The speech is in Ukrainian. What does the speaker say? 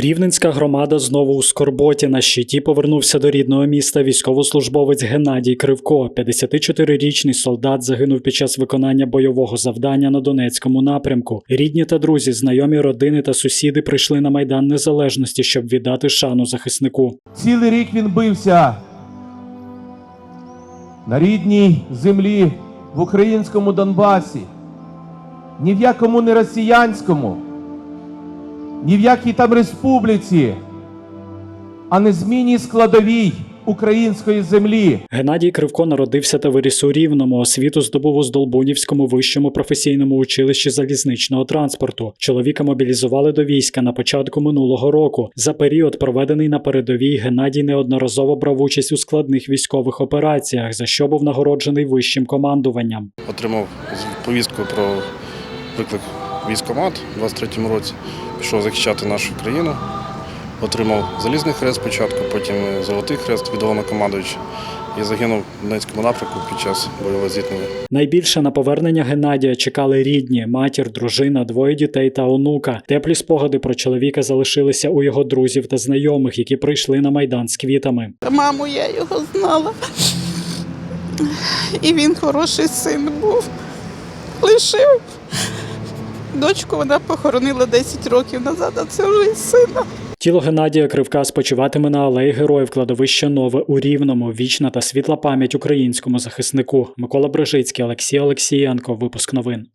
Рівненська громада знову у скорботі. На щиті повернувся до рідного міста військовослужбовець Геннадій Кривко. 54-річний солдат загинув під час виконання бойового завдання на Донецькому напрямку. Рідні та друзі, знайомі родини та сусіди прийшли на майдан незалежності, щоб віддати шану захиснику. Цілий рік він бився на рідній землі в українському Донбасі, ні в якому не росіянському, ні в якій там республіці, а незмінній складовій української землі. Геннадій Кривко народився та виріс у Рівному. Освіту здобув у Здолбунівському вищому професійному училищі залізничного транспорту. Чоловіка мобілізували до війська на початку минулого року. За період, проведений на передовій, Геннадій неодноразово брав участь у складних військових операціях, за що був нагороджений вищим командуванням. отримав повістку про виклик в військкомат у 23-му році. Пішов захищати нашу країну. Отримав залізний хрест спочатку, потім золотий хрест від головнокомандуюча і загинув в Донецькому напрямку під час бойового зіткнення. Найбільше на повернення Геннадія чекали рідні, матір, дружина, двоє дітей та онука. Теплі спогади про чоловіка залишилися у його друзів та знайомих, які прийшли на майдан з квітами. Маму я його знала. І він хороший син був. Лишив. Дочку вона похоронила 10 років назад, а це вже і сина. Тіло Геннадія Кривка спочиватиме на алеї героїв кладовище Нове у Рівному. Вічна та світла пам'ять українському захиснику. Микола Брижицький, Олексій Олексієнко. Випуск новин.